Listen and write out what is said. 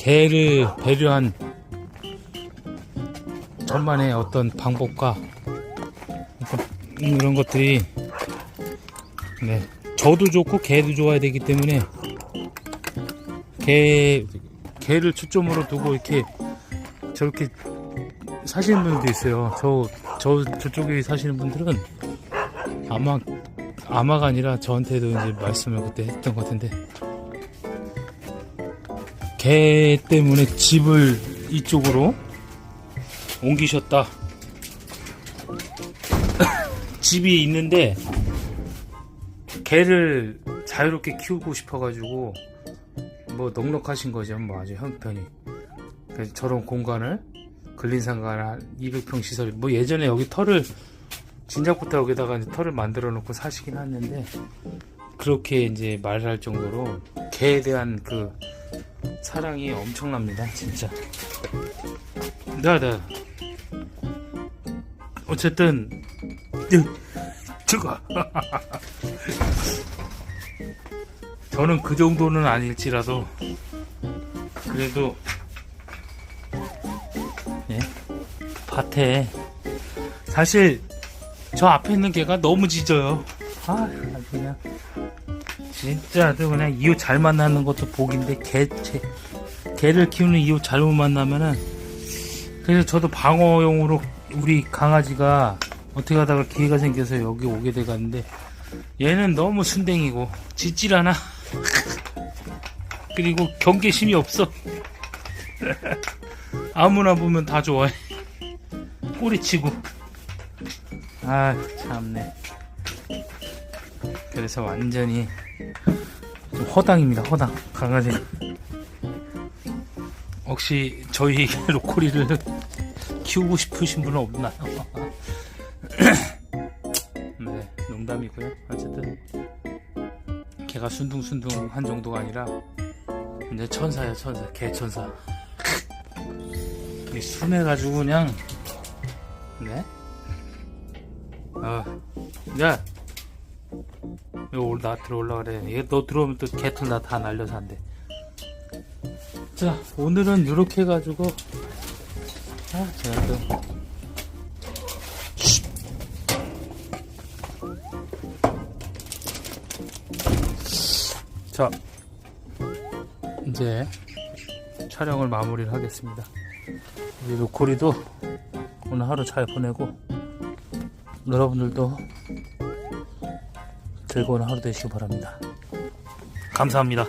개를 배려한 저만의 어떤 방법과 이런 것들이 네 저도 좋고 개도 좋아야 되기 때문에 개 개를 초점으로 두고 이렇게 저렇게 사시는 분들도 있어요. 저, 저, 저쪽에 사시는 분들은 아마, 아마가 아니라 저한테도 이제 말씀을 그때 했던 것 같은데, 개 때문에 집을 이쪽으로 옮기셨다. 집이 있는데, 개를 자유롭게 키우고 싶어가지고, 뭐 넉넉하신 거죠. 뭐 아주 형편이. 저런 공간을 근린상가를 한 200평 시설 뭐 예전에 여기 털을 진작부터 여기다가 이제 털을 만들어 놓고 사시긴 했는데 그렇게 이제 말할 정도로 개에 대한 그 사랑이 엄청납니다 진짜 네네 어쨌든 저거 저는 그 정도는 아닐지라도 그래도 예? 밭에 사실 저 앞에 있는 개가 너무 짖어요. 아, 그냥 진짜 아주 그냥 이웃 잘 만나는 것도 복인데 개, 제, 개를 키우는 이웃 잘못 만나면은 그래서 저도 방어용으로 우리 강아지가 어떻게 하다가 기회가 생겨서 여기 오게 돼갔는데 얘는 너무 순댕이고 짖질 않아. 그리고 경계심이 없어. 아무나 보면 다 좋아해. 꼬리치고. 아, 참네. 그래서 완전히 좀 허당입니다, 허당. 강아지. 혹시 저희 로코리를 키우고 싶으신 분은 없나요? 네, 농담이고요. 어쨌든 걔가 순둥순둥한 정도가 아니라 이제 천사야, 천사. 개 천사. 이 순해가지고 그냥 네? 아, 야, 올- 나 들어올라 그래. 이게 너 들어오면 또 개털 나 다 날려서 안 돼. 자, 오늘은 이렇게 해가지고 아, 제가 또 자, 이제 촬영을 마무리를 하겠습니다. 우리 로코리도 오늘 하루 잘 보내고 여러분들도 즐거운 하루 되시기 바랍니다. 감사합니다.